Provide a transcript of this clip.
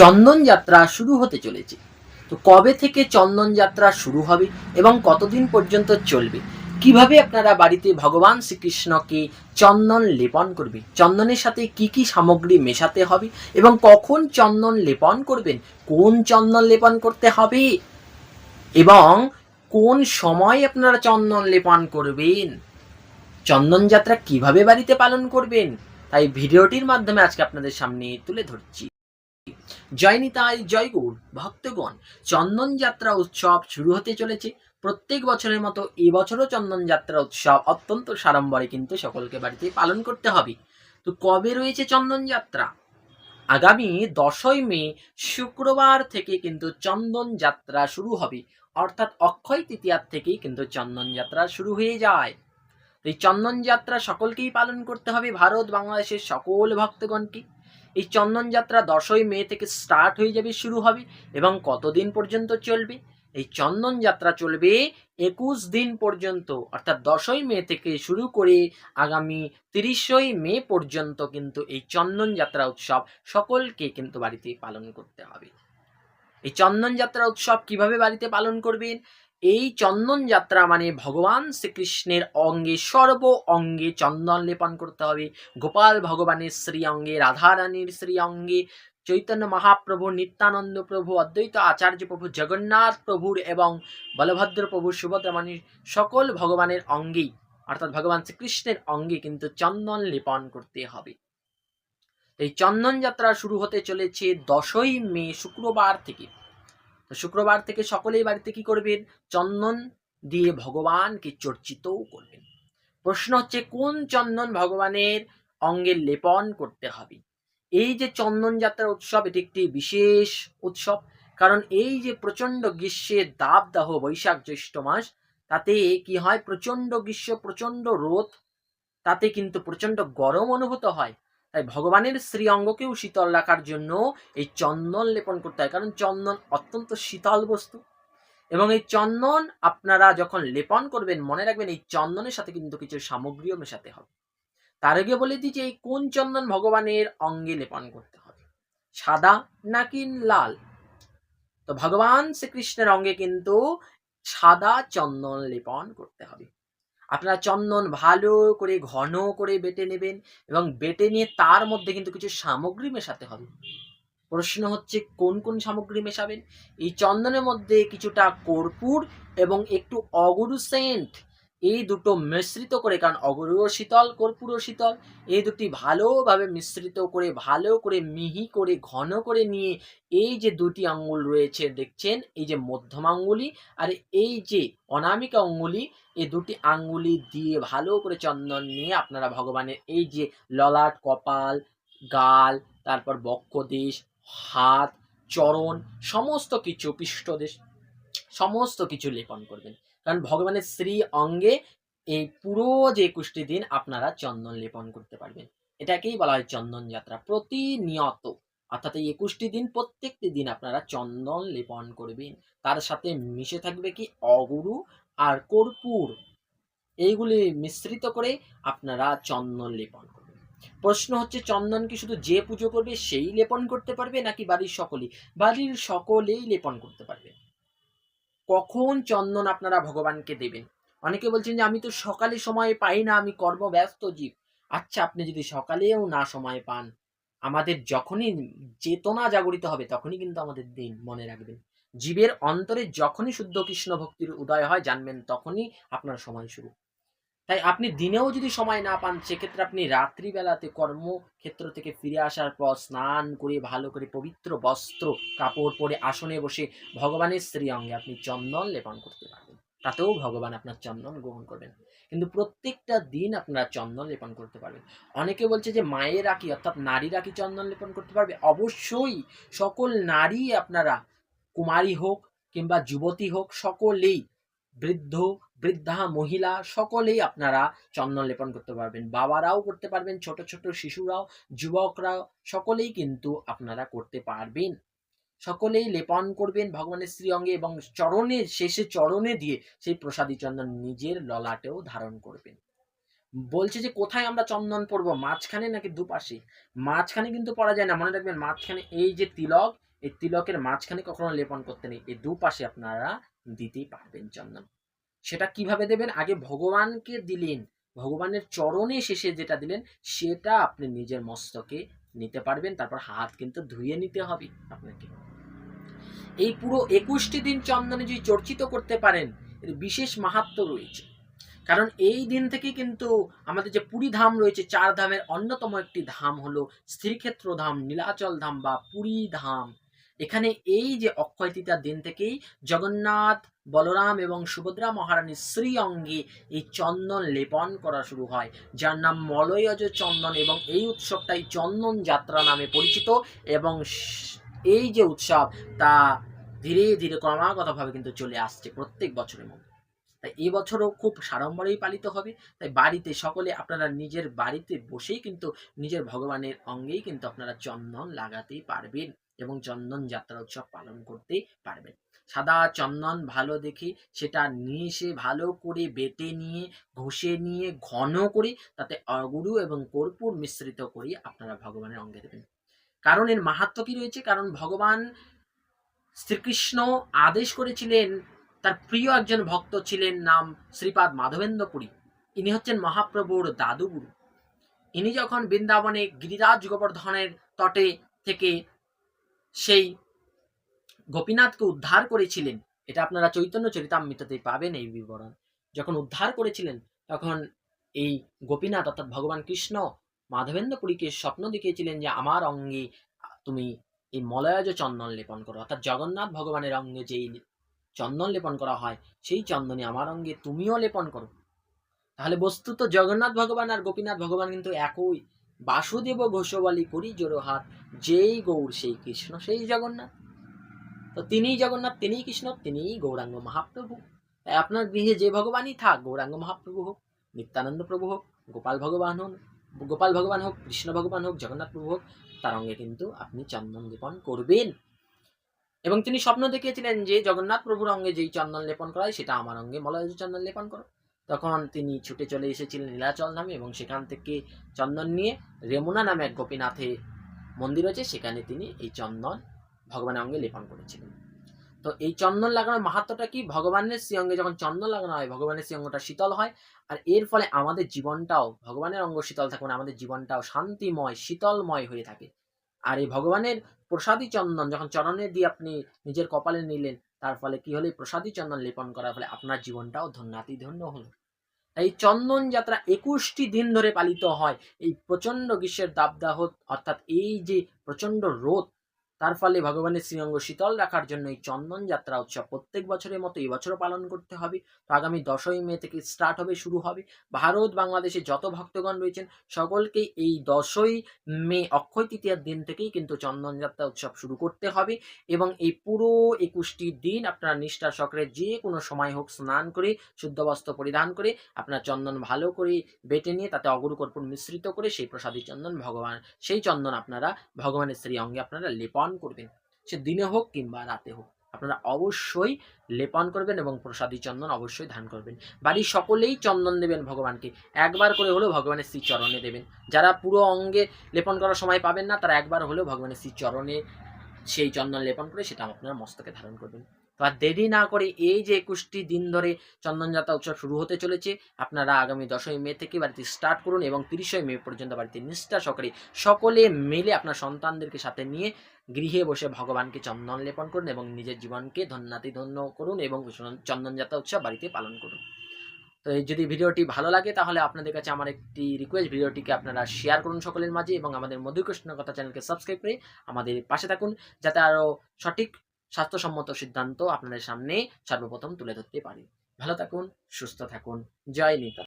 চন্দন যাত্রা শুরু হতে চলেছে। তো কবে থেকে চন্দন যাত্রা শুরু হবে এবং কতদিন পর্যন্ত চলবে? কীভাবে আপনারা বাড়িতে ভগবান শ্রীকৃষ্ণকে চন্দন লেপন করবে? চন্দনের সাথে কি কি সামগ্রী মেশাতে হবে এবং কখন চন্দন লেপন করবেন? কোন চন্দন লেপন করতে হবে? এবং কোন সময় আপনারা চন্দন লেপন করবেন? চন্দন যাত্রা কীভাবে বাড়িতে পালন করবেন? তাই ভিডিওটির মাধ্যমে আজকে আপনাদের সামনে তুলে ধরছি। জয় নিতাই, জয় ভক্তগণ, চন্দন যাত্রা উৎসব শুরু হতে চলেছে। প্রত্যেক বছরের মতো এবছরও চন্দন যাত্রা উৎসব অত্যন্ত সাড়ম্বরে কিন্তু সকলকে বাড়িতে পালন করতে হবে। তো কবে রয়েছে চন্দন যাত্রা? আগামী দশই মে, শুক্রবার থেকে কিন্তু চন্দন যাত্রা শুরু হবে। অর্থাৎ অক্ষয় তৃতীয়ার থেকেই কিন্তু চন্দন যাত্রা শুরু হয়ে যায়। এই চন্দন যাত্রা সকলকেই পালন করতে হবে। ভারত, বাংলাদেশের সকল ভক্তগণকে। এই চন্দন যাত্রা দশই মে থেকে স্টার্ট হয়ে যাবে, শুরু হবে এবং কতদিন পর্যন্ত চলবে? এই চন্দন যাত্রা চলবে একুশ দিন পর্যন্ত, অর্থাৎ দশই মে থেকে শুরু করে আগামী তিরিশই মে পর্যন্ত কিন্তু এই চন্দন যাত্রা উৎসব সকলকে কিন্তু বাড়িতে পালন করতে হবে। এই চন্দন যাত্রা উৎসব কীভাবে বাড়িতে পালন করবেন? এই চন্দন যাত্রা মানে ভগবান শ্রীকৃষ্ণের অঙ্গে, সর্ব অঙ্গে চন্দন লেপন করতে হবে। গোপাল ভগবানের শ্রী অঙ্গে রাধারানীর শ্রী অঙ্গে চৈতন্য মহাপ্রভু, নিত্যানন্দ প্রভু, অদ্বৈত আচার্য প্রভু, জগন্নাথ প্রভুর এবং বলভদ্র প্রভু সুভদ্রামানির সকল ভগবানের অঙ্গেই। অর্থাৎ ভগবান শ্রীকৃষ্ণের অঙ্গে কিন্তু চন্দন লেপন করতে হবে। এই চন্দন যাত্রা শুরু হতে চলেছে দশই মে, শুক্রবার থেকে। শুক্রবার থেকে সকলেই বাড়িতে কি করবেন? চন্দন দিয়ে ভগবানকে চর্চিতও করবেন। প্রশ্ন হচ্ছে, কোন চন্দন ভগবানের অঙ্গে লেপন করতে হবে? এই যে চন্দন যাত্রা উৎসব, এটি একটি বিশেষ উৎসব। কারণ এই যে প্রচণ্ড গ্রীষ্মের দাবদাহ বৈশাখ জ্যৈষ্ঠ মাস, তাতে কি হয়? প্রচণ্ড গ্রীষ্ম প্রচণ্ড রোদ, তাতে কিন্তু প্রচণ্ড গরম অনুভূত হয়। তাই ভগবানের শ্রী অঙ্গকেও শীতল রাখার জন্য এই চন্দন লেপন করতে হয়। কারণ চন্দন অত্যন্ত শীতল বস্তু। এবং এই চন্দন আপনারা যখন লেপন করবেন, মনে রাখবেন এই চন্দনের সাথে কিন্তু কিছু সামগ্রীও মেশাতে হবে। তার আগে বলে দিই যে এই কোন চন্দন ভগবানের অঙ্গে লেপন করতে হবে? সাদা নাকি লাল? তো ভগবান শ্রীকৃষ্ণের অঙ্গে কিন্তু সাদা চন্দন লেপন করতে হবে। আপনারা চন্দন ভালো করে, ঘন করে বেটে নেবেন এবং বেটে নিয়ে তার মধ্যে কিন্তু কিছু সামগ্রী মেশাতে হবে। প্রশ্ন হচ্ছে, কোন কোন সামগ্রী মেশাবেন? এই চন্দনের মধ্যে কিছুটা কর্পূর এবং একটু অগুরু সেন্ট এই দুটো মিশ্রিত করে, কারণ অগুরুও শীতল কর্পূরও শীতল, এই দুটি ভালোভাবে মিশ্রিত করে, ভালো করে মিহি করে, ঘন করে নিয়ে এই যে দুটি আঙ্গুল রয়েছে, দেখছেন? এই যে মধ্যম আঙ্গুলি আর এই যে অনামিকা আঙ্গুলি, এই দুটি আঙ্গুলি দিয়ে ভালো করে চন্দন নিয়ে আপনারা ভগবানের এই যে ললাট, কপাল, গাল, তারপর বক্ষদেশ হাত, চরণ, সমস্ত কিছু পৃষ্ঠদেশ সমস্ত কিছু লেপন করবেন। কারণ ভগবানের শ্রী অঙ্গে এই পুরো যে একুশটি দিন আপনারা চন্দন লেপন করতে পারবেন। এটাকেই বলা হয় চন্দন যাত্রা। প্রতিনিয়ত, অর্থাৎ এই একুশটি দিন প্রত্যেকটি দিন আপনারা চন্দন লেপন করবেন। তার সাথে মিশে থাকবে কি? অগুরু আর কর্পূর। এইগুলি মিশ্রিত করে আপনারা চন্দন লেপন করবেন। প্রশ্ন হচ্ছে, চন্দন কি শুধু যে পুজো করবে, সেই লেপন করতে পারবে নাকি বাড়ির সকলেই? বাড়ির সকলেই লেপন করতে পারবে। কখন চন্দন আপনারা ভগবানকে দেবেন? অনেকে বলছেন যে, আমি তো সকালে সময় পাই না, আমি কর্মব্যস্ত জীব। আচ্ছা আপনি যদি সকালেও না সময় পান, আমাদের যখনই চেতনা জাগরিত হবে, তখনই কিন্তু আমাদের দিন মনে রাখবেন। জীবের অন্তরে যখনই শুদ্ধ কৃষ্ণ ভক্তির উদয় হয়, জানবেন তখনই আপনার সময় শুরু। তাই আপনি দিনেও যদি সময় না পান, সেক্ষেত্রে আপনি রাত্রিবেলাতে কর্মক্ষেত্র থেকে ফিরে আসার পর স্নান করে ভালো করে পবিত্র বস্ত্র, কাপড় পরে আসনে বসে ভগবানের শ্রী অঙ্গে আপনি চন্দন লেপন করতে পারবেন। তাতেও ভগবান আপনার চন্দন গ্রহণ করবেন। কিন্তু প্রত্যেকটা দিন আপনারা চন্দন লেপন করতে পারবেন। অনেকে বলছে যে মায়েরা কি অর্থাৎ নারীরা কি চন্দন লেপন করতে পারবে। অবশ্যই সকল নারী আপনারা, কুমারী হোক কিংবা যুবতী হোক, সকলেই বৃদ্ধ, বৃদ্ধা, মহিলা, সকলেই আপনারা চন্দন লেপন করতে পারবেন। বাবারাও করতে পারবেন, ছোট ছোট শিশুরাও, যুবকরাও, সকলেই কিন্তু আপনারা করতে পারবেন। সকলেই লেপন করবেন ভগবানের শ্রী অঙ্গে এবং চরণে, শেষে চরণে দিয়ে সেই প্রসাদী চন্দন নিজের ললাটেও ধারণ করবেন। বলছে যে, কোথায় আমরা চন্দন পরবো? মাঝখানে নাকি দুপাশে? মাঝখানে কিন্তু পরা যায় না। মনে রাখবেন, মাঝখানে এই যে তিলক, এই তিলকের মাঝখানে কখনো লেপন করতে নেই। এই দুপাশে আপনারা দিতেই পারবেন চন্দন সেটা কীভাবে দেবেন? আগে ভগবানকে দিলেন, ভগবানের চরণে শেষে যেটা দিলেন, সেটা আপনি নিজের মস্তকে নিতে পারবেন, তারপর হাত কিন্তু ধুয়ে নিতে হবে আপনাকে। এই পুরো একুশটি দিন চন্দনে যদি চর্চিত করতে পারেন, এর বিশেষ মাহাত্ম রয়েছে। কারণ এই দিন থেকে কিন্তু আমাদের যে পুরী ধাম রয়েছে, চার ধামের অন্যতম একটি ধাম হলো শ্রীক্ষেত্র ধাম, নীলাচল ধাম বা পুরী ধাম। এখানে এই যে অক্ষয় তৃতীয়ার দিন থেকেই জগন্নাথ, বলরাম এবং সুভদ্রা মহারানীর শ্রী অঙ্গে এই চন্দন লেপন করা শুরু হয়। যার নাম মলয়জ চন্দন এবং এই উৎসবটাই চন্দন যাত্রা নামে পরিচিত এবং এই যে উৎসব তা ধীরে ধীরে ক্রমাগতভাবে কিন্তু চলে আসছে প্রত্যেক বছরের মধ্যে। তাই এবছরও খুব সাড়ম্বরেই পালিত হবে। তাই বাড়িতে সকলে আপনারা নিজের বাড়িতে বসেই কিন্তু নিজের ভগবানের অঙ্গেই কিন্তু আপনারা চন্দন লাগাতেই পারবেন। এবং চন্দন যাত্রা উৎসব পালন করতে পারবেন। সাদা চন্দন ভালো দেখে সেটা নিয়ে এসে ভালো করে বেটে নিয়ে, ঘষে নিয়ে, ঘন করে তাতে অগুরু এবং কর্পূর মিশ্রিত করে আপনারা ভগবানের অঙ্গে দেবেন। কারণ এর মাহাত্ম কি রয়েছে? কারণ ভগবান শ্রীকৃষ্ণ আদেশ করেছিলেন, তার প্রিয় একজন ভক্ত ছিলেন নাম শ্রীপাদ মাধবেন্দ্র পুরী ইনি হচ্ছেন মহাপ্রভুর দাদুগুরু। ইনি যখন বৃন্দাবনে গিরিরাজ গোবর্ধনের তটে থেকে সেই গোপীনাথকে উদ্ধার করেছিলেন। এটা আপনারা চৈতন্য চরিতামৃততে পাবেন এই বিবরণ। যখন উদ্ধার করেছিলেন, তখন এই গোপীনাথ অর্থাৎ ভগবান কৃষ্ণ মাধবেন্দ্র পুরীকে স্বপ্ন দেখিয়েছিলেন যে আমার অঙ্গে তুমি এই মলয়াজ চন্দন লেপন করো। অর্থাৎ জগন্নাথ ভগবানের অঙ্গে যেই চন্দন লেপন করা হয়, সেই চন্দনে আমার অঙ্গে তুমিও লেপন করো। তাহলে বস্তুত জগন্নাথ ভগবান আর গোপীনাথ ভগবান কিন্তু একই। বাসুদেব ঘোষবালি করি জোড়ো হাত, যেই গৌর সেই কৃষ্ণ, সেই জগন্নাথ। তো তিনিই জগন্নাথ, তিনিই কৃষ্ণ, তিনিই গৌরাঙ্গ মহাপ্রভু। তাই আপনার গৃহে যে ভগবানই থাক, গৌরাঙ্গ মহাপ্রভু হোক, নিত্যানন্দ প্রভু হোক, গোপাল ভগবান হোক, গোপাল ভগবান হোক, কৃষ্ণ ভগবান হোক, জগন্নাথ প্রভু হোক, তার অঙ্গে কিন্তু আপনি চন্দন লেপন করবেন। এবং তিনি স্বপ্ন দেখিয়েছিলেন যে জগন্নাথ প্রভুর অঙ্গে যেই চন্দন লেপন করায় সেটা আমার অঙ্গে মলয় চন্দন লেপন করো। তখন তিনি ছুটে চলে এসেছিলেন নীলাচল নামে এবং সেখান থেকে চন্দন নিয়ে রেমুনা নামে এক গোপীনাথে মন্দির আছে সেখানে তিনি এই চন্দন ভগবানের অঙ্গে লেপন করেছিলেন। তো এই চন্দন লাগানোর মাহাত্মটা কি? ভগবানের শ্রী অঙ্গে যখন চন্দন লাগানো হয়, ভগবানের শ্রী অঙ্গটা শীতল হয় আর এর ফলে আমাদের জীবনটাও ভগবানের অঙ্গ শীতল থাকে মানে আমাদের জীবনটাও শান্তিময়, শীতলময় হয়ে থাকে। আর এই ভগবানের প্রসাদী চন্দন যখন চরণে দিয়ে আপনি নিজের কপালে নিলেন, তার ফলে কি হলে? প্রসাদী চন্দন লেপন করার ফলে আপনার জীবনটাও ধন্যাতি ধন্য হলো। এই চন্দন যাত্রা একুশটি দিন ধরে পালিত হয়। এই প্রচণ্ড গ্রীষ্মের দাবদাহ, অর্থাৎ এই যে প্রচণ্ড রোদ তার ফলে ভগবানের শ্রীঅঙ্গ শীতল রাখার জন্য এই চন্দন যাত্রা উৎসব প্রত্যেক বছরের মতো এই বছরও পালন করতে হবে। তো আগামী দশই মে থেকে স্টার্ট হবে, শুরু হবে। ভারত বাংলাদেশে যত ভক্তগণ রয়েছেন, সকলকেই এই দশই মে অক্ষয় তৃতীয়ার দিন থেকেই কিন্তু চন্দন যাত্রা উৎসব শুরু করতে হবে এবং এই পুরো একুশটি দিন আপনারা নিষ্ঠা সকলে যে কোনো সময় হোক স্নান করে, শুদ্ধ বস্ত্র পরিধান করে, আপনার চন্দন ভালো করে বেটে নিয়ে তাতে অগুরু কর্পূর মিশ্রিত করে সেই প্রসাদী চন্দন ভগবান, সেই চন্দন আপনারা, ভগবানের শ্রী অঙ্গে আপনারা লেপন করবেন। সে দিনে হোক কিংবা রাতে হোক। আপনারা অবশ্যই লেপন করবেন এবং প্রসাদী চন্দন অবশ্যই ধান করবেন। বাড়ির সকলেই চন্দন দেবেন ভগবানকে। একবার করে হলেও ভগবানের শ্রী চরণে দেবেন। যারা পুরো অঙ্গে লেপন করার সময় পাবেন না, তারা একবার হলেও ভগবানের শ্রী চরণে সেই চন্দন লেপন করে সেটা আপনারা মস্তকে ধারণ করবেন। আর দেরি না করে এই যে একুশটি দিন ধরে চন্দনযাত্রা উৎসব শুরু হতে চলেছে, আপনারা আগামী দশই মে থেকে বাড়িতে স্টার্ট করুন এবং তিরিশই মে পর্যন্ত বাড়িতে নিষ্ঠা সহকারে সকলে মিলে আপনার সন্তানদেরকে সাথে নিয়ে গৃহে বসে ভগবানকে চন্দন লেপন করুন এবং নিজের জীবনকে ধন্যাতি ধন্য করুন এবং চন্দনযাত্রা উৎসব বাড়িতে পালন করুন। তো এই যদি ভিডিওটি ভালো লাগে তাহলে আপনাদের কাছে আমার একটি রিকোয়েস্ট ভিডিওটিকে আপনারা শেয়ার করুন সকলের মাঝে এবং আমাদের মধুকৃষ্ণ কথা চ্যানেলকে সাবস্ক্রাইব করে আমাদের পাশে থাকুন, যাতে আরও সঠিক স্বাস্থ্যসম্মত সিদ্ধান্ত আপনাদের সামনে সর্বপ্রথম তুলে ধরতে পারি। ভালো থাকুন সুস্থ থাকুন। জয় নিতা